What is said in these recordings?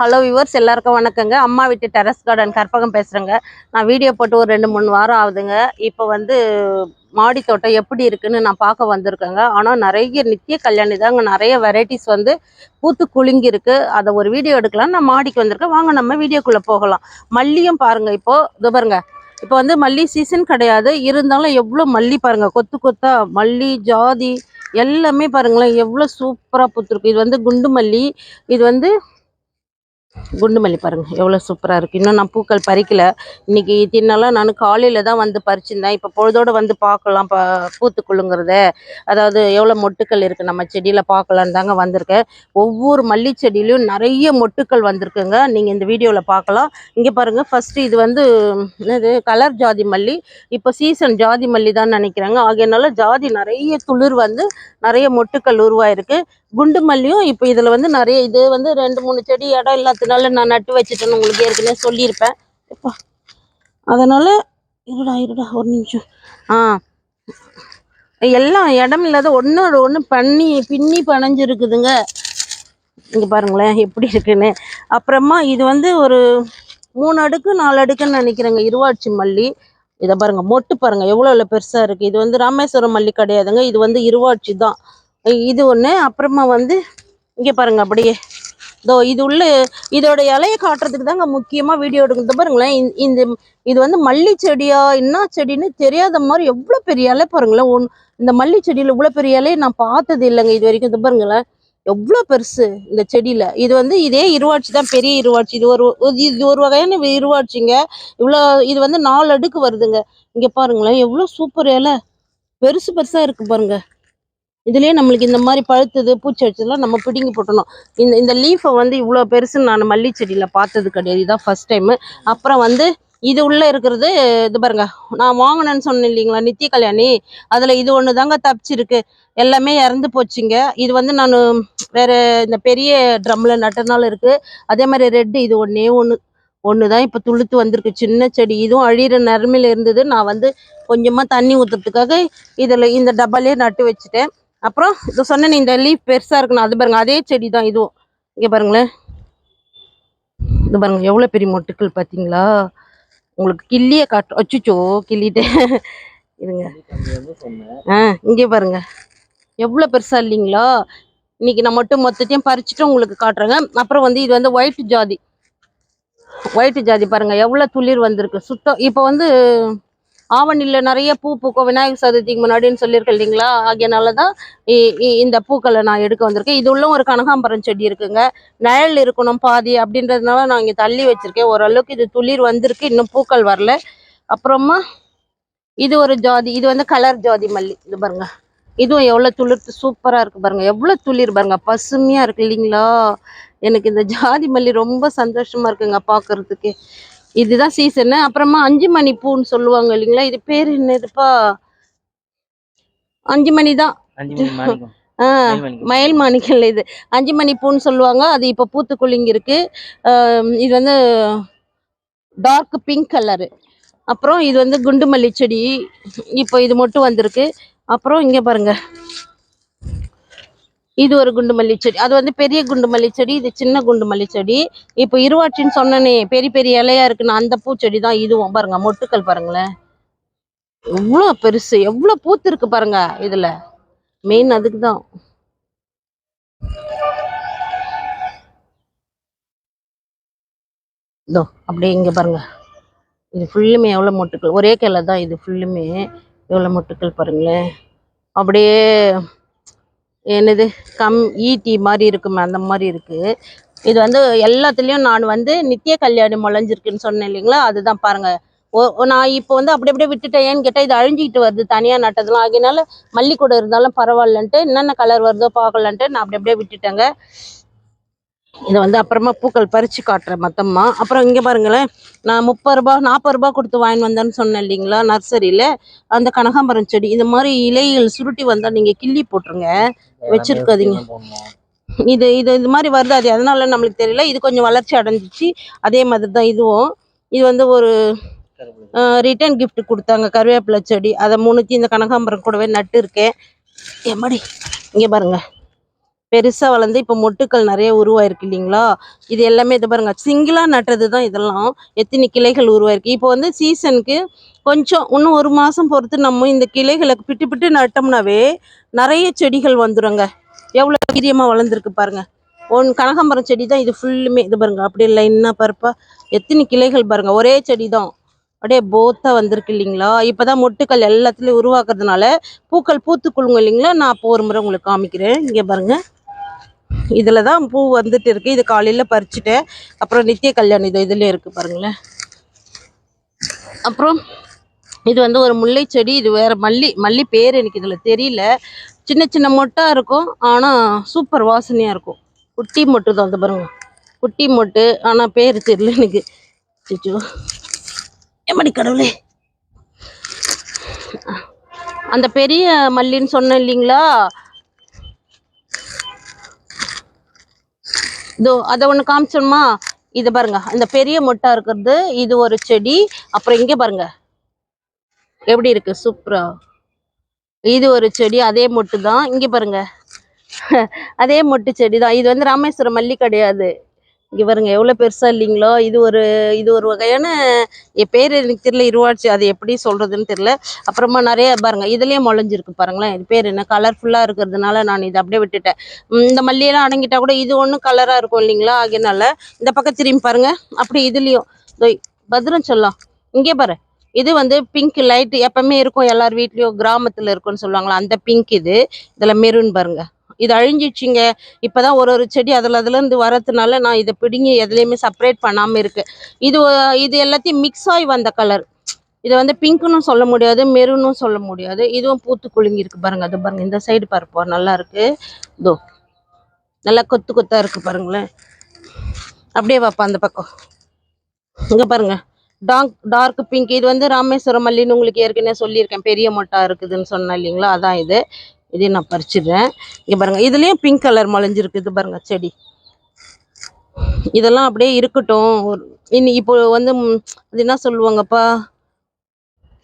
Hello viewers எல்லாருக்கும் வணக்கங்க. அம்மா வீட்டு டெரஸ் கார்டன் கற்பகம் பேசுகிறேங்க நான் வீடியோ போட்டு ஒரு ரெண்டு மூணு வாரம் ஆகுதுங்க. இப்போ வந்து மாடி தோட்டம் எப்படி இருக்குன்னு நான் பார்க்க வந்திருக்கேங்க. ஆனால் நிறைய நித்திய கல்யாணி தாங்க. நிறைய வெரைட்டிஸ் வந்து பூத்து குலுங்கி இருக்கு அதை ஒரு வீடியோ எடுக்கலாம் நான் மாடிக்கு வந்திருக்கேன். வாங்க நம்ம வீடியோக்குள்ளே போகலாம். மல்லியும் பாருங்கள் இப்போது இது பாருங்க. இப்போ வந்து மல்லி சீசன் கிடையாது. இருந்தாலும் எவ்வளோ மல்லி பாருங்கள் கொத்து கொத்தா மல்லி ஜாதி எல்லாமே பாருங்களேன். எவ்வளோ சூப்பராக பூத்துருக்கு. இது வந்து குண்டு மல்லி. இது வந்து குண்டு மல்லி பாருங்கள் எவ்வளோ சூப்பராக இருக்குது இன்னும் நான் பூக்கள் பறிக்கல. இன்னைக்கு தின்னலாம் நான் காலையில் தான் வந்து பறிச்சிருந்தேன். இப்போ பொழுதோட வந்து பார்க்கலாம் பா பூத்துக்குள்ளுங்கிறத. அதாவது எவ்வளோ மொட்டுக்கள் இருக்குது நம்ம செடியில் பார்க்கலான்னு தாங்க வந்திருக்கேன். ஒவ்வொரு மல்லி செடியிலையும் நிறைய மொட்டுக்கள் வந்திருக்குங்க. நீங்கள் இந்த வீடியோவில் பார்க்கலாம். இங்கே பாருங்கள் ஃபஸ்ட்டு இது வந்து இது கலர் ஜாதி மல்லி. இப்போ சீசன் ஜாதி மல்லி தான் நினைக்கிறாங்க. ஆகையனால ஜாதி நிறைய துளிர் வந்து நிறைய மொட்டுக்கள் உருவாயிருக்கு. குண்டு மல்லியும் இப்போ இதில் வந்து நிறைய இது வந்து ரெண்டு மூணு செடி இடம் இல்லாததுனால நான் நட்டு வச்சுட்டேன்னு உங்களுக்கு ஏற்கனவே சொல்லியிருப்பேன். எப்பா அதனால் இருடா இருடா ஒரு நிமிஷம். ஆ. எல்லாம் இடம் இல்லாத ஒன்று ஒன்று பண்ணி பின்னி பனைஞ்சிருக்குதுங்க இங்கே பாருங்களேன் எப்படி இருக்குன்னு. அப்புறமா இது வந்து ஒரு மூணு அடுக்கு நாலு அடுக்குன்னு நினைக்கிறேங்க. இருவாட்சி மல்லி. இதை பாருங்க மொட்டு பாருங்க எவ்வளோ எவ்வளோ பெருசாக இருக்குது இது வந்து ராமேஸ்வரம் மல்லி கிடையாதுங்க. இது வந்து இருவாட்சி தான். இது ஒன்று அப்புறமா வந்து இங்கே பாருங்க அப்படியே இதோ இது உள்ள இதோட இலையை காட்டுறதுக்கு தாங்க முக்கியமாக வீடியோ எடுக்கிறது. பாருங்களேன் இந்த- இந்த இது வந்து மல்லி செடியா என்ன செடின்னு தெரியாத மாதிரி எவ்வளோ பெரிய இலை பாருங்களேன். ஒன் இந்த மல்லி செடியில் இவ்வளோ பெரிய இலையை நான் பார்த்தது இல்லைங்க இது வரைக்கும். இது பாருங்களேன் எவ்வளோ பெருசு இந்த செடியில். இது வந்து இதே இருவாட்சி தான் பெரிய இருவாட்சி. இது ஒரு இது ஒரு வகையான இருவாட்சிங்க. இவ்வளோ இது வந்து நாலு அடுக்கு வருதுங்க. இங்கே பாருங்களேன் எவ்வளோ சூப்பர் இலை. பெருசு பெருசாக இருக்குது பாருங்கள் இதுலேயே நம்மளுக்கு இந்த மாதிரி பழுத்தது பூச்சி வச்சதுலாம் நம்ம பிடுங்கி போட்டணும் இந்த இந்த லீஃபை வந்து இவ்வளோ பெருசுன்னு நான் மல்லி செடியில் பார்த்தது கிடையாது. இதுதான் ஃபர்ஸ்ட் டைமு அப்புறம் வந்து இது உள்ளே இருக்கிறது இது பாருங்க. நான் வாங்கினேன்னு சொன்னேன் இல்லைங்களா நித்திய கல்யாணி? அதில் இது ஒன்று தாங்க தப்பிச்சிருக்கு. எல்லாமே இறந்து போச்சுங்க. இது வந்து நான் வேறு இந்த பெரிய ட்ரம்மில் நட்டனால இருக்குது அதே மாதிரி ரெட்டு இது ஒன்றே ஒன்று ஒன்று தான் இப்போ துளுத்து வந்திருக்கு. சின்ன செடி. இதுவும் அழிகிற நிறமையில் இருந்தது. நான் வந்து கொஞ்சமாக தண்ணி ஊற்றுறதுக்காக இதில் இந்த டப்பாலே நட்டு வச்சுட்டேன். அப்புறம் இது சொன்னேன் இந்த லீஃப் பெருசாக இருக்கணும். அது பாருங்கள் அதே செடி தான் இதுவும் இங்கே பாருங்களேன். இது பாருங்கள் எவ்வளோ பெரிய மொட்டுக்கள் பார்த்தீங்களா உங்களுக்கு கிள்ளியே காட்டும் அச்சுச்சோ கிள்ளிட்டேன் இருங்க. ஆ இங்கே பாருங்க. எவ்வளோ பெருசாக இல்லைங்களா? இன்னைக்கு நான் மட்டும் மொத்தத்தையும் பறிச்சுட்டு உங்களுக்கு காட்டுறேங்க. அப்புறம் வந்து இது வந்து ஒயிட் ஜாதி. ஒயிட் ஜாதி பாருங்கள் எவ்வளோ துளிர் வந்திருக்கு. சுத்தம் இப்போ வந்து ஆவணியில் நிறைய பூ பூக்கும். விநாயகர் சதுர்த்திக்கு முன்னாடின்னு சொல்லியிருக்கேன் இல்லைங்களா? ஆகியனால தான் இ- இ- இந்த பூக்களை நான் எடுக்க வந்திருக்கேன். இது உள்ள ஒரு கனகாம்பரம் செடி இருக்குங்க. நிழல் இருக்கணும் பாதி அப்படின்றதுனால நான் இங்கே தள்ளி வச்சிருக்கேன். ஓரளவுக்கு இது துளிர் வந்திருக்கு. இன்னும் பூக்கள் வரல. அப்புறமா இது ஒரு ஜாதி இது வந்து கலர் ஜாதி மல்லி. இது பாருங்க. இதுவும் எவ்வளோ துளிர்த்து சூப்பராக இருக்கு பாருங்க. எவ்வளோ துளிர் பாருங்க. பசுமையாக இருக்கு இல்லைங்களா? எனக்கு இந்த ஜாதி மல்லி ரொம்ப சந்தோஷமா இருக்குங்க பார்க்குறதுக்கு இதுதான் சீசனு அப்புறமா அஞ்சு மணி பூன்னு சொல்லுவாங்க இல்லைங்களா? இது பேர் என்னதுப்பா? அஞ்சு மணி தான் மயில் மாணிக்கல் இது. அஞ்சு மணி பூன்னு சொல்லுவாங்க. அது இப்போ பூத்து குலுங்கி இருக்கு இது வந்து டார்க் பிங்க் கலரு அப்புறம் இது வந்து குண்டு மல்லி செடி. இப்போ இது மட்டும் வந்திருக்கு. அப்புறம் இங்கே பாருங்க. இது ஒரு குண்டு மல்லி செடி. அது வந்து பெரிய குண்டு மல்லி செடி இது சின்ன குண்டு மல்லி செடி. இப்போ இருவாட்சின்னு சொன்னனே பெரிய பெரிய இலையா இருக்குன்னு அந்த பூச்செடி தான் இதுவும். பாருங்க மொட்டுக்கள் பாருங்களேன். எவ்வளோ பெருசு எவ்வளோ பூத்து இருக்கு பாருங்க இதுல. மெயின் அதுக்கு தான் இதோ அப்படியே இங்க பாருங்க. இது ஃபுல்லுமே எவ்வளோ மொட்டுக்கள்? ஒரே கிளை தான் இது ஃபுல்லுமே எவ்வளோ மொட்டுக்கள் பாருங்களேன். அப்படியே என்னது கம் ஈட்டி மாதிரி இருக்குமே அந்த மாதிரி இருக்குது இது வந்து எல்லாத்துலேயும் நான் வந்து நித்திய கல்யாணி முளைஞ்சிருக்குன்னு சொன்னேன் இல்லைங்களா? அதுதான் பாருங்கள் ஓ- நான் இப்போ வந்து அப்படி அப்படியே விட்டுட்டேன் ஏன்னு கேட்டால் இது அழிஞ்சிக்கிட்டு வருது தனியாக நட்டதெல்லாம். ஆகினால மல்லிக்கூட இருந்தாலும் பரவாயில்லன்ட்டு என்னென்ன கலர் வருதோ பார்க்கலன்ட்டு நான் அப்படி அப்படியே விட்டுட்டேங்க. இதை வந்து அப்புறமா பூக்கள் பறித்து காட்டுறேன் மொத்தமா. அப்புறம் இங்கே பாருங்களேன் நான் முப்பது ரூபா நாற்பது ரூபா கொடுத்து வாங்கிட்டு வந்தேன்னு சொன்னேன் இல்லைங்களா நர்சரியில். அந்த கனகாம்பரம் செடி இந்த மாதிரி இலைகள் சுருட்டி வந்தால் நீங்கள் கிள்ளி போட்டுருங்க. வச்சிருக்காதீங்க. இது இது இது மாதிரி வருது அது எதனால நம்மளுக்கு தெரியல. இது கொஞ்சம் வளர்ச்சி அடைஞ்சிச்சு. அதே மாதிரி தான் இதுவும். இது வந்து ஒரு. ரிட்டர்ன் gift கொடுத்தாங்க கருவேப்பிலை செடி. அதை மூணுத்தி இந்த கனகாம்பரம் கூடவே நட்டு இருக்கேன். எம்மாடி இங்கே பாருங்க. பெருசாக வளர்ந்து இப்போ மொட்டுக்கள் நிறைய உருவாயிருக்கு இல்லைங்களா? இது எல்லாமே இது பாருங்க. சிங்கிளாக நட்டது தான் இதெல்லாம். எத்தனை கிளைகள் உருவாயிருக்கு. இப்போ வந்து சீசனுக்கு கொஞ்சம் இன்னும் ஒரு மாதம் பொறுத்து நம்ம இந்த கிளைகளை பிட்டு பிட்டு நட்டோம்னாவே நிறைய செடிகள் வந்துருங்க. எவ்வளோ வீரியமாக வளர்ந்துருக்கு பாருங்க. ஒன் கனகாம்பரம் செடி தான் இது ஃபுல்லுமே இது பாருங்க. அப்படியே லைனாக பருப்பா எத்தனை கிளைகள் பாருங்க. ஒரே செடி தான் அப்படியே போத்தாக வந்திருக்கு இல்லைங்களா? இப்போ தான் மொட்டுக்கள் எல்லாத்துலேயும் உருவாக்குறதுனால பூக்கள் பூத்து இல்லைங்களா? நான் அப்போ ஒரு முறை உங்களுக்கு காமிக்கிறேன். இங்கே பாருங்கள் இதில் தான் பூ வந்துட்டு இருக்குது இது காலையில் பறிச்சுட்டேன். அப்புறம் நித்திய கல்யாணம் இது இதுலேயே இருக்குது பாருங்களேன். அப்புறம் இது வந்து ஒரு முல்லை செடி இது வேறு மல்லி மல்லி பேர் எனக்கு இதில் தெரியல. சின்ன சின்ன மொட்டாக இருக்கும் ஆனால் சூப்பர் வாசனையாக இருக்கும். குட்டி மொட்டு தான் வந்து பாருங்க. குட்டி மொட்டு ஆனால் பேர் தெரியல எனக்கு. சிச்சோ எம்மடி கடவுளே. அந்த பெரிய மல்லின்னு சொன்னேன் இல்லைங்களா? இதோ அதை ஒன்று காமிச்சோம்மா. இது பாருங்க இந்த பெரிய மொட்டா இருக்கிறது இது ஒரு செடி அப்புறம் இங்கே பாருங்க. எப்படி இருக்கு? சூப்பரா. இது ஒரு செடி அதே மொட்டு தான் இங்கே பாருங்க. அதே மொட்டு செடி தான் இது வந்து ராமேஸ்வரம் மல்லி கிடையாது. இங்கே பாருங்க எவ்வளோ பெருசாக இல்லைங்களோ? இது ஒரு இது ஒரு வகையான என் பேர் எனக்கு தெரியல இருவாட்சி அது எப்படி சொல்கிறதுன்னு தெரியல. அப்புறமா நிறைய பாருங்கள் இதுலேயே முளைஞ்சிருக்கு பாருங்களேன். இது பேர் என்ன? கலர்ஃபுல்லாக இருக்கிறதுனால நான் இதை அப்படியே விட்டுட்டேன். இந்த மல்லியெல்லாம் அடங்கிட்டா கூட இது ஒன்றும் கலராக இருக்கும் இல்லைங்களா? ஆகையனால இந்த பக்கம் திரும்பி பாருங்கள் அப்படி இதுலேயும் இதோ பத்ரம் சொல்லலாம். இங்கே பாரு இது வந்து பிங்க் லைட் எப்பவுமே இருக்கும். எல்லார் வீட்லேயும் கிராமத்தில் இருக்கும்னு சொல்லுவாங்களா? அந்த பிங்க் இது. இதில் மெரூன் பாருங்கள் இது அழிஞ்சிடுச்சிங்க. இப்போ தான் ஒரு ஒரு செடி அதில் அதுலேருந்து வரதுனால நான் இதை பிடுங்கி எதுலேயுமே செப்பரேட் பண்ணாமல் இருக்கு. இது இது எல்லாத்தையும் மிக்ஸ் ஆகி வந்த கலர் இதை வந்து பிங்க்னும் சொல்ல முடியாது மெரூனும் சொல்ல முடியாது. இதுவும் பூத்து குலுங்கி இருக்குது பாருங்க. அது பாருங்கள் இந்த சைடு பருப்போம் நல்லா இருக்கு. இதோ நல்லா கொத்து கொத்தாக இருக்கு பாருங்களேன். அப்படியே வாப்பா அந்த பக்கம். இங்கே பாருங்க. டார்க் டார்க் பிங்க் இது வந்து ராமேஸ்வரம் மல்லின்னு உங்களுக்கு ஏற்கனவே சொல்லியிருக்கேன். பெரிய மொட்டா இருக்குதுன்னு சொன்னேன் இல்லைங்களா? அதான் இது. இதையும் நான் பறிச்சிடுறேன். இங்கே பாருங்க இதுலயும் பிங்க் கலர் முளைஞ்சிருக்கு இது பாருங்க செடி. இதெல்லாம் அப்படியே இருக்கட்டும். ஒரு இனி இப்போ வந்து அது என்ன சொல்லுவாங்கப்பா?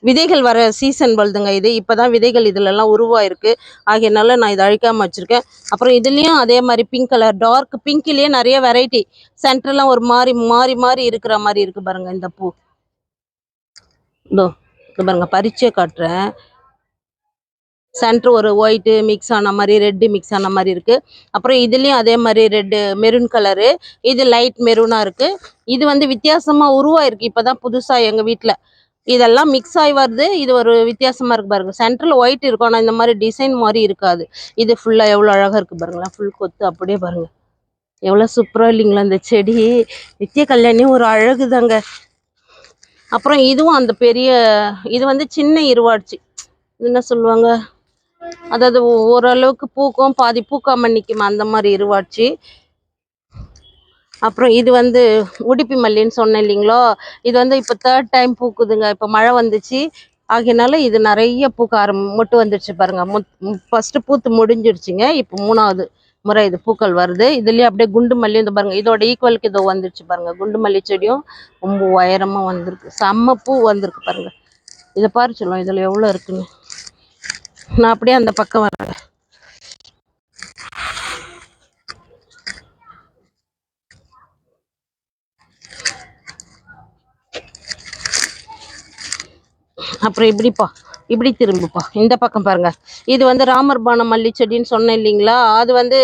விதைகள் வர சீசன் வருதுங்க இது. இப்பதான் விதைகள் இதுலெல்லாம் உருவாயிருக்கு. ஆகையனால நான் இதை அழிக்காம வச்சிருக்கேன். அப்புறம் இதுலயும் அதே மாதிரி பிங்க் கலர் டார்க் பிங்க்லேயே நிறைய வெரைட்டி சென்டர்லாம் ஒரு மாதிரி மாறி மாறி இருக்கிற மாதிரி இருக்கு பாருங்க இந்த பூ. இதோ இது பாருங்க பறிச்சே காட்டுறேன். சென்டர் ஒரு ஒயிட்டு மிக்ஸ் ஆன மாதிரி ரெட்டு மிக்ஸ் ஆன மாதிரி இருக்கு. அப்புறம் இதுலேயும் அதே மாதிரி ரெட்டு மெரூன் கலரு இது லைட் மெரூனாக இருக்கு. இது வந்து வித்தியாசமாக உருவாயிருக்கு. இப்போ தான் புதுசாக எங்கள் வீட்டில் இதெல்லாம் மிக்ஸ் ஆகி வருது. இது ஒரு வித்தியாசமாக இருக்கு பாருங்க. சென்ட்ரல் ஒயிட் இருக்கும். ஆனால் இந்த மாதிரி டிசைன் மாதிரி இருக்காது. இது ஃபுல்லாக எவ்வளோ அழகாக இருக்கு பாருங்களேன். ஃபுல் கொத்து அப்படியே பாருங்கள் எவ்வளோ சூப்பராக இல்லைங்களா இந்த செடி. நித்திய கல்யாணியும் ஒரு அழகு தாங்க அப்புறம் இதுவும் அந்த பெரிய இது வந்து சின்ன இருவாட்சி. என்ன சொல்லுவாங்க? அதாவது ஓரளவுக்கு பூக்கும் பாதி பூக்காமல் நிக்குமா அந்த மாதிரி இருவாட்சி அப்புறம் இது வந்து உடுப்பி மல்லின்னு சொன்னேன் இல்லைங்களோ இது வந்து இப்போ தேர்ட் டைம் பூக்குதுங்க. இப்போ மழை வந்துச்சு. ஆகையினால இது நிறைய பூக்க ஆரம் மொட்டு வந்துடுச்சு பாருங்க. ஃபர்ஸ்ட் பூத்து முடிஞ்சிடுச்சுங்க இப்போ மூணாவது முறை இது பூக்கள் வருது. இதுலயே அப்படியே குண்டு மல்லி இந்த பாருங்க. இதோட ஈக்குவலுக்கு இதோ வந்துடுச்சு பாருங்க. குண்டு மல்லி செடியும் ரொம்ப உயரமாக வந்திருக்கு. செம்ம பூ வந்திருக்கு பாருங்க. இதை பாரு சொல்லுவோம் இதில் எவ்வளோ இருக்குன்னு. நான் அப்படியே அந்த பக்கம் வரேன். அப்புறம் இப்படிப்பா இப்படி திரும்புப்பா. இந்த பக்கம் பாருங்க. இது வந்து ராமர் பானம் மல்லி செடின்னு சொன்னேன் இல்லைங்களா? அது வந்து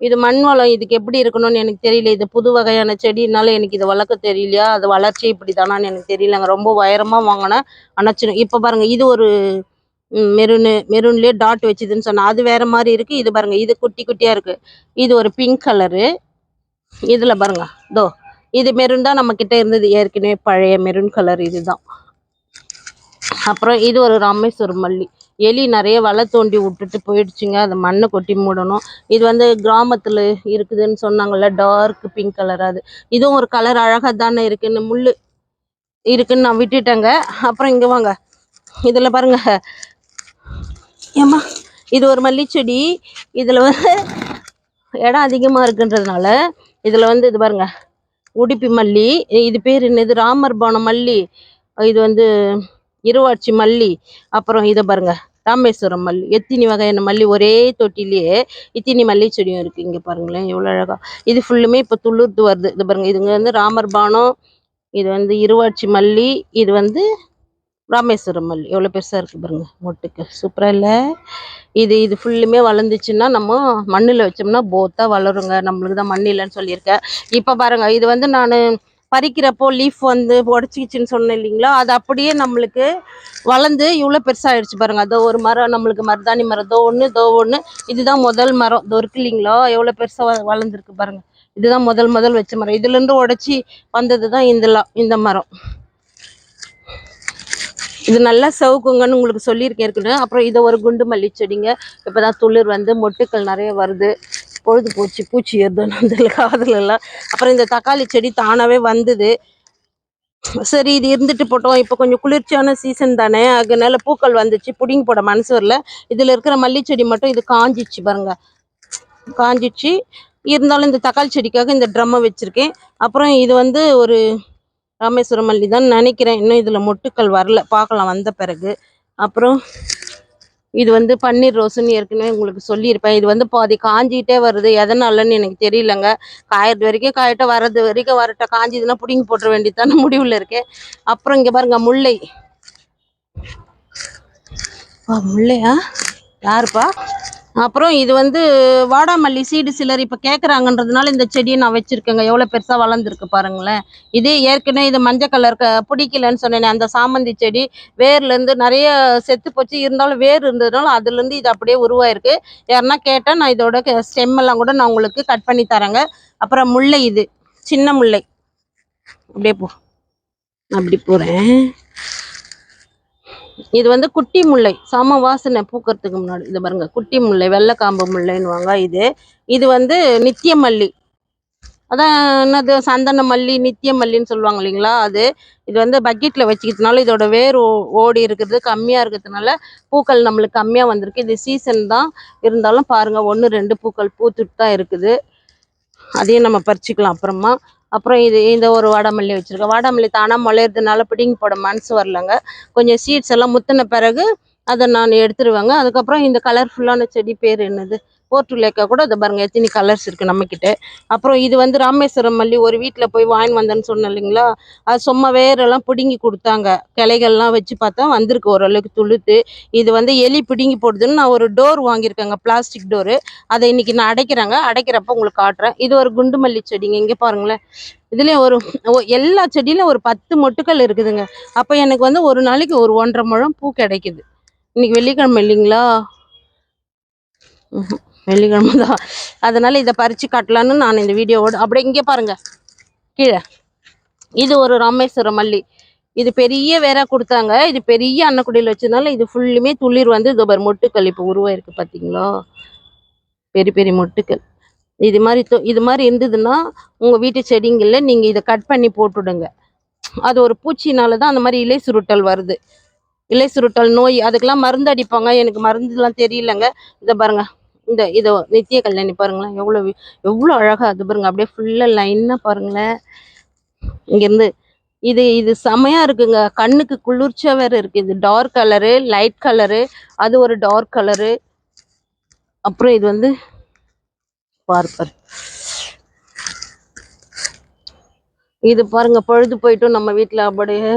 இது மண் வளம் இதுக்கு எப்படி இருக்கணும்னு எனக்கு தெரியல. இது புது வகையான செடினால எனக்கு இது வளர்க்க தெரியலையா? அது வளர்ச்சி இப்படி தானான்னு எனக்கு தெரியலங்க. ரொம்ப உயரமா வாங்கினேன். அணைச்சிடும். இப்போ பாருங்க இது ஒரு மெரூனு மெரூன்லேயே டாட் வச்சுதுன்னு சொன்னேன் அது வேறு மாதிரி இருக்குது இது பாருங்க இது குட்டி குட்டியாக இருக்கு. இது ஒரு பிங்க் கலரு இதில் பாருங்க தோ இது மெரூன் தான் நம்மக்கிட்ட இருந்தது. ஏற்கனவே பழைய மெரூன் கலர் இதுதான். அப்புறம் இது ஒரு ராமேஸ்வரம் மல்லி. எலி நிறைய வலை தோண்டி விட்டுட்டு போயிடுச்சுங்க. அதை மண்ணை கொட்டி மூடணும். இது வந்து கிராமத்தில் இருக்குதுன்னு சொன்னாங்கல்ல டார்க் பிங்க் கலர் அது. இதுவும் ஒரு கலர் அழகாக தானே இருக்குன்னு முள் இருக்குன்னு நான் விட்டுட்டேங்க. அப்புறம் இங்கே வாங்க. இதில் பாருங்க ஏம்மா? இது ஒரு மல்லிச்செடி. இதில் வந்து இடம் அதிகமாக இருக்குன்றதுனால இதில் வந்து இது பாருங்க உடுப்பி மல்லி. இது பேர் என்னது? ராமர் பானம் மல்லி. இது வந்து இருவாட்சி மல்லி. அப்புறம் இதை பாருங்க ராமேஸ்வரம் மல்லி. எத்தினி வகையான மல்லி ஒரே தொட்டிலேயே இத்தினி மல்லி செடியும் இருக்குது இங்கே பாருங்களேன் எவ்வளோ அழகா. இது ஃபுல்லுமே இப்போ துளுர்த்து வருது. இது பாருங்கள் இதுங்க வந்து ராமர் பானம் இது வந்து இருவாட்சி மல்லி இது வந்து ராமேஸ்வரம் மல்லி எவ்வளோ பெருசாக இருக்குது பாருங்க மொட்டுக்கு. சூப்பராக இல்லை? இது இது ஃபுல்லுமே வளர்ந்துச்சுன்னா நம்ம மண்ணில் வச்சோம்னா போத்தாக வளருங்க. நம்மளுக்கு தான் மண் இல்லைன்னு சொல்லியிருக்கேன் இப்போ பாருங்கள் இது வந்து நான் பறிக்கிறப்போ லீஃப் வந்து உடச்சிக்கிச்சின்னு சொன்னேன் இல்லைங்களா? அது அப்படியே நம்மளுக்கு வளர்ந்து இவ்வளோ பெருசாகிடுச்சு பாருங்கள் அதோ ஒரு மரம் நம்மளுக்கு மருதாணி மரம் தோ ஒன்று தோ ஒன்று இதுதான் முதல் மரம். இதோ இருக்கு இல்லைங்களா? எவ்வளோ பெருசாக வ வளர்ந்துருக்கு பாருங்கள் இதுதான் முதல் முதல் வச்ச மரம். இதுலேருந்து உடச்சி வந்தது தான் இந்த இந்த மரம். இது நல்லா சவுக்குங்கன்னு உங்களுக்கு சொல்லியிருக்கேன் இருக்கணும் அப்புறம் இதை ஒரு குண்டு மல்லி செடிங்க இப்போ தான் துளிர் வந்து மொட்டுக்கள் நிறைய வருது. பொழுது போச்சு பூச்சி ஏறுதுன்னு அந்த காதலெல்லாம் அப்புறம் இந்த தக்காளி செடி தானாகவே வந்தது. சரி இது இருந்துட்டு போட்டோம். இப்போ கொஞ்சம் குளிர்ச்சியான சீசன் தானே. அதனால பூக்கள் வந்துச்சு. புடிங்கி போட மனசு வரல. இதில் இருக்கிற மல்லி செடி மட்டும் இது காஞ்சிச்சு பாருங்க. காஞ்சிச்சு. இருந்தாலும் இந்த தக்காளி செடிக்காக இந்த ட்ரம்மை வச்சுருக்கேன். அப்புறம் இது வந்து ஒரு ராமேஸ்வரம் மல்லி தான் நினைக்கிறேன். இன்னும் இதில் மொட்டுக்கள் வரல. பார்க்கலாம் வந்த பிறகு. அப்புறம் இது வந்து பன்னீர் ரோஸுன்னு ஏற்கனவே உங்களுக்கு சொல்லியிருப்பேன். இது வந்து பாதி காஞ்சிக்கிட்டே வருது. எதனாலன்னு எனக்கு தெரியலங்க. காயறது வரைக்கும் காயட்ட வர்றது வரைக்கும் வரட்ட காஞ்சிதுன்னா பிடிங்கி போட்டுற வேண்டியதான முடிவில் இருக்கேன் அப்புறம் இங்கே பாருங்க முல்லை. முல்லையா? யாருப்பா? அப்புறம் இது வந்து வாடாமல்லி சீடு சிலர் இப்போ கேட்குறாங்கன்றதுனால இந்த செடியை நான் வச்சுருக்கேங்க. எவ்வளோ பெருசாக வளர்ந்துருக்கு பாருங்களேன். இதே ஏற்கனவே இது மஞ்சள் கலர் க பிடிக்கலன்னு சொன்னேனே அந்த சாமந்தி செடி. வேர்லேருந்து நிறைய செத்து போச்சு. இருந்தாலும் வேர் இருந்ததுனால அதுலேருந்து இது அப்படியே உருவாயிருக்கு. யாருன்னா கேட்டால் நான் இதோட ஸ்டெம்மெல்லாம் கூட நான் உங்களுக்கு கட் பண்ணி தரேங்க. அப்புறம் முல்லை இது சின்ன முல்லை. அப்படியே போ. அப்படி போகிறேன் இது வந்து குட்டி முல்லை சம வாசனை பூக்கிறதுக்கு முன்னாடி இது பாருங்க குட்டி முல்லை வெள்ளை காம்பு முல்லைன்னுவாங்க இது. இது வந்து நித்திய மல்லி அதான் என்னது சந்தன மல்லி நித்திய மல்லின்னு சொல்லுவாங்க இல்லைங்களா அது. இது வந்து பக்கெட்டில் வச்சுக்கிறதுனால இதோட வேர் ஓடி இருக்கிறது கம்மியாக இருக்கிறதுனால பூக்கள் நம்மளுக்கு கம்மியாக வந்திருக்கு. இது சீசன் தான். இருந்தாலும் பாருங்க ஒன்று ரெண்டு பூக்கள் பூத்துட்டு தான் இருக்குது. அதையும் நம்ம பறிச்சுக்கலாம் அப்புறமா. அப்புறம் இது இந்த ஒரு வாடாமல்லி வச்சுருக்கேன் வாடாமல்லி தானாக முளையிறதுனால பிடிங்கி போட மனசு வரலங்க. கொஞ்சம் சீட்ஸ் எல்லாம் முத்தின பிறகு அதை நான் எடுத்துருவேங்க. அதுக்கப்புறம் இந்த கலர்ஃபுல்லான செடி பேர் என்னது? போர்ட்டுலேக்கா கூட அதை பாருங்கள் எத்தனி கலர்ஸ் இருக்குது நம்மக்கிட்ட அப்புறம் இது வந்து ராமேஸ்வரம் மல்லி ஒரு வீட்டில் போய் வாங்கி வந்தேன்னு சொன்னேன் இல்லைங்களா? அது சும்மா வேரெல்லாம் பிடுங்கி கொடுத்தாங்க. கிளைகள்லாம் வச்சு பார்த்தா வந்திருக்கு ஓரளவுக்கு துளுத்து. இது வந்து எலி பிடுங்கி போடுதுன்னு நான் ஒரு டோர் வாங்கியிருக்கேங்க பிளாஸ்டிக் டோரு. அதை இன்னைக்கு நான் அடைக்கிறேங்க. அடைக்கிறப்ப உங்களுக்கு காட்டுறேன். இது ஒரு குண்டு மல்லி செடிங்க. இங்கே பாருங்களேன். இதுலேயும் ஒரு எல்லா செடியிலும் ஒரு பத்து மொட்டுக்கள் இருக்குதுங்க. அப்போ எனக்கு வந்து ஒரு நாளைக்கு ஒரு ஒன்றரை முழம் பூ கிடைக்குது. இன்னைக்கு வெள்ளிக்கிழமை இல்லைங்களா? ம்ஹும். வெள்ளிக்கிழமை தான் அதனால் இதை பறித்து காட்டலான்னு நான் இந்த வீடியோவோட அப்படியே இங்கே பாருங்கள் கீழே. இது ஒரு ராமேஸ்வரம் மல்லி. இது பெரிய வேற கொடுத்தாங்க. இது பெரிய அன்னக்குடியில் வச்சதுனால இது ஃபுல்லுமே துளிர் வந்து இது ஒரு மொட்டுக்கள். இப்போ உருவாயிருக்கு பார்த்தீங்களா பெரிய பெரிய மொட்டுக்கள். இது மாதிரி தொ- இது மாதிரி இருந்ததுன்னா உங்கள் வீட்டு செடிங்களில் நீங்கள் இதை கட் பண்ணி போட்டுடுங்க. அது ஒரு பூச்சினால தான் அந்த மாதிரி இலை சுருட்டல் வருது. இலை சுருட்டல் நோய் அதுக்கெல்லாம் மருந்து அடிப்பாங்க. எனக்கு மருந்துலாம் தெரியலங்க. இதை பாருங்கள் இந்த இதை நித்திய கல்யாணி பாருங்களேன். எவ்வளோ எவ்வளோ அழகா அது பாருங்க. அப்படியே ஃபுல்லாக லைனாக பாருங்களேன். இங்கேருந்து இது இது செமையா இருக்குங்க. கண்ணுக்கு குளிர்ச்சியா வேற இருக்குது இது டார்க் கலரு லைட் கலரு அது ஒரு டார்க் கலரு அப்புறம் இது வந்து பார்ப்பர் இது பாருங்க பழுது போயிட்டும் நம்ம வீட்டில் அப்படியே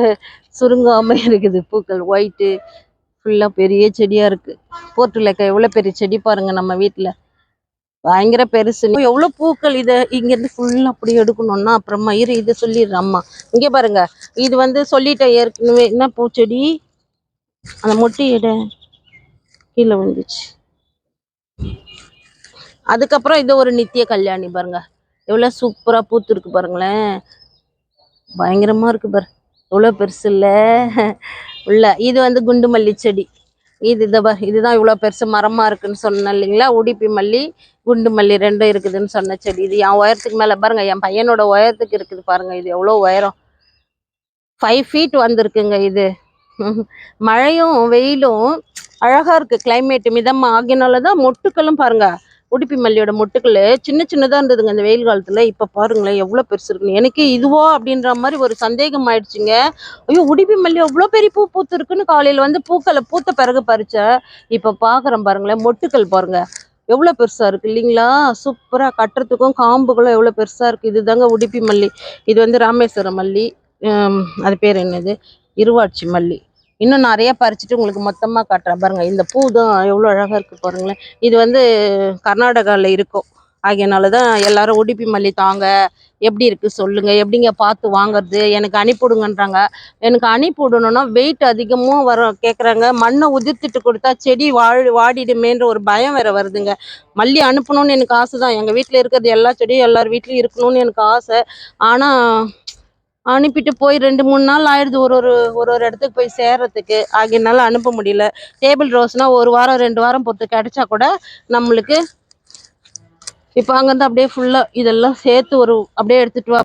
சுருங்காம இருக்குது. பூக்கள் ஒயிட்டு ஃபுல்லாக பெரிய செடியா இருக்கு. போர்ட்டுலக்கா எவ்வளோ பெரிய செடி பாருங்க நம்ம வீட்டில் பயங்கர பெருசு. எவ்வளோ பூக்கள் இதை இங்கேருந்து ஃபுல்லாக அப்படி எடுக்கணும்னா அப்புறமா இரு இதை சொல்லிடுறம்மா இங்கே பாருங்க இது வந்து சொல்லிட்டேன் ஏற்கனவே என்ன பூச்செடி அந்த மொட்டி கீழே வந்துச்சு அதுக்கப்புறம் இது ஒரு நித்திய கல்யாணி பாருங்க. எவ்வளோ சூப்பராக பூத்துருக்கு பாருங்களேன். பயங்கரமாக இருக்கு பாரு. எவ்வளோ பெருசு இல்லை உள்ள. இது வந்து குண்டு மல்லி செடி. இது இதை இதுதான் இவ்வளோ பெருசு மரமாக இருக்குன்னு சொன்னேன் இல்லைங்களா? உடிப்பி மல்லி குண்டு மல்லி ரெண்டும் இருக்குதுன்னு சொன்ன செடி. இது என் உயரத்துக்கு மேலே பாருங்க என் பையனோட உயரத்துக்கு இருக்குது பாருங்க இது எவ்வளோ உயரம். ஃபைவ் ஃபீட் வந்திருக்குங்க இது. மழையும் வெயிலும் அழகாக இருக்குது climate மிதமாக ஆகினால தான் மொட்டுக்களும் பாருங்கள் உடுப்பி மல்லியோட மொட்டுக்கள் சின்ன சின்னதாக இருந்ததுங்க இந்த வெயில் காலத்தில். இப்போ பாருங்களேன் எவ்வளோ பெருசு இருக்குன்னு. எனக்கு இதுவோ அப்படின்ற மாதிரி ஒரு சந்தேகம் ஆயிடுச்சுங்க. ஐயோ உடுப்பி மல்லி அவ்வளோ பெரிய பூ பூத்து இருக்குன்னு காலையில் வந்து பூக்களை பூத்த பிறகு பறிச்சேன் இப்போ பார்க்குறேன் பாருங்களேன் மொட்டுக்கள் பாருங்கள் எவ்வளோ பெருசாக இருக்குது இல்லைங்களா? சூப்பராக கட்டுறதுக்கும் காம்புகளும் எவ்வளோ பெருசாக இருக்குது இதுதாங்க உடுப்பி மல்லி. இது வந்து ராமேஸ்வரம் மல்லி. அது பேர் என்னது? இருவாட்சி மல்லி. இன்னும் நிறைய பறிச்சுட்டு உங்களுக்கு மொத்தமாக காட்டுறேன். பாருங்க இந்த பூ தான் எவ்வளோ அழகாக இருக்குது பாருங்களேன். இது வந்து கர்நாடகாவில் இருக்கும். ஆகியனால தான் எல்லாரும் உடுப்பி மல்லி தாங்க எப்படி இருக்குது சொல்லுங்கள் எப்படிங்க பார்த்து வாங்குறது எனக்கு அனுப்பிவிடுங்கன்றாங்க எனக்கு அனுப்பிவிடணும்னா வெயிட் அதிகமும் வர கேட்குறாங்க மண்ணை உதிர்த்துட்டு கொடுத்தா செடி வாழ் வாடிடுமேன்ற ஒரு பயம் வேறு வருதுங்க. மல்லி அனுப்பணும்னு எனக்கு ஆசை தான் எங்கள் வீட்டில் இருக்கிறது எல்லா செடியும் எல்லார் வீட்லேயும் இருக்கணும்னு எனக்கு ஆசை. ஆனால் அனுப்பிட்டு போய் ரெண்டு மூணு நாள் ஆயிடுது. ஒரு ஒரு ஒரு ஒரு இடத்துக்கு போய் சேர்றதுக்கு. ஆகியனால அனுப்ப முடியல. டேபிள் ரோஸ்னால் ஒரு வாரம் ரெண்டு வாரம் பொறுத்து கிடைச்சா கூட நம்மளுக்கு இப்போ அங்கேருந்து அப்படியே ஃபுல்லாக இதெல்லாம் சேர்த்து ஒரு அப்படியே எடுத்துட்டு வா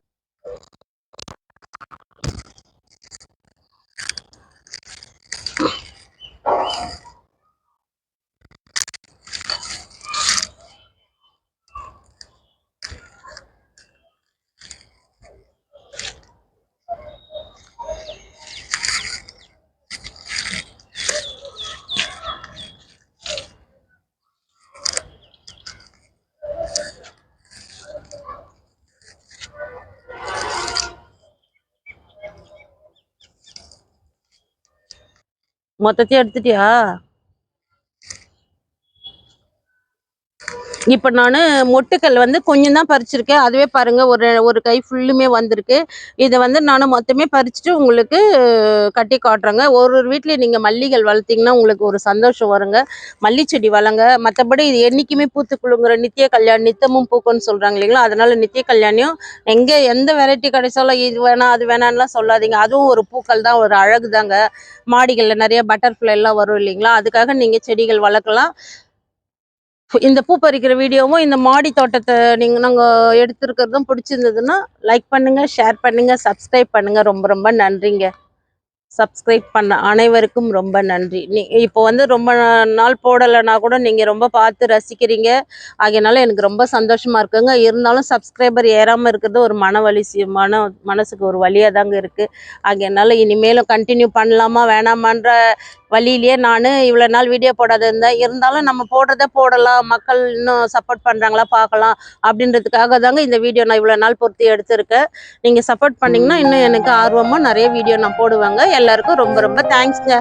மொத்தத்தையும் எடுத்துட்டியா? இப்போ நான் மொட்டுக்கல் வந்து கொஞ்சம் தான் பறிச்சிருக்கேன். அதுவே பாருங்கள் ஒரு ஒரு கை ஃபுல்லுமே வந்திருக்கு. இதை வந்து நான் மொத்தமே பறிச்சுட்டு உங்களுக்கு கட்டி காட்டுறேங்க. ஒரு ஒரு வீட்லேயும் நீங்கள் மல்லிகள் வளர்த்தீங்கன்னா உங்களுக்கு ஒரு சந்தோஷம் வருங்க. மல்லி செடி வளங்க. மற்றபடி இது என்றைக்குமே பூத்துக்குழுங்கிற நித்திய கல்யாணம் நித்தமும் பூக்கும்னு சொல்கிறாங்க இல்லைங்களா? அதனால் நித்திய கல்யாணியும் எங்கே எந்த வெரைட்டி கிடைச்சாலும் இது வேணாம் அது வேணாம்லாம் சொல்லாதீங்க. அதுவும் ஒரு பூக்கள் தான் ஒரு அழகு தாங்க மாடிகளில் நிறைய பட்டர்ஃப்ளை எல்லாம் வரும் இல்லைங்களா? அதுக்காக நீங்கள் செடிகள் வளர்க்கலாம். இந்த பூ பறிக்கிற வீடியோவும் இந்த மாடி தோட்டத்தை நீங்கள் நாங்கள் எடுத்துருக்கிறதும் பிடிச்சிருந்ததுன்னா லைக் பண்ணுங்கள் ஷேர் பண்ணுங்கள் சப்ஸ்கிரைப் பண்ணுங்கள் ரொம்ப ரொம்ப நன்றிங்க. சப்ஸ்கிரைப் பண்ண அனைவருக்கும் ரொம்ப நன்றி. நீ இப்போ வந்து ரொம்ப நாள் போடலைன்னா கூட நீங்கள் ரொம்ப பார்த்து ரசிக்கிறீங்க. ஆகையினால எனக்கு ரொம்ப சந்தோஷமாக இருக்குங்க. இருந்தாலும் சப்ஸ்கிரைபர் ஏறாமல் இருக்கிறது ஒரு மன வலி மன மனசுக்கு ஒரு வழியாக தாங்க இருக்குது ஆகையினால இனிமேலும் கண்டினியூ பண்ணலாமா வேணாமான்ற வழியிலேயே நான் இவ்வளோ நாள் வீடியோ போடாத இருந்தேன் இருந்தாலும் நம்ம போடுறத போடலாம் மக்கள் இன்னும் சப்போர்ட் பண்ணுறாங்களா பார்க்கலாம் அப்படின்றதுக்காக தாங்க இந்த வீடியோ நான் இவ்வளோ நாள் பொறுத்து எடுத்திருக்கேன். நீங்கள் சப்போர்ட் பண்ணிங்கன்னா இன்னும் எனக்கு ஆர்வமாக நிறைய வீடியோ நான் போடுவேங்க. எல்லாருக்கும் ரொம்ப ரொம்ப தேங்க்ஸ்ங்க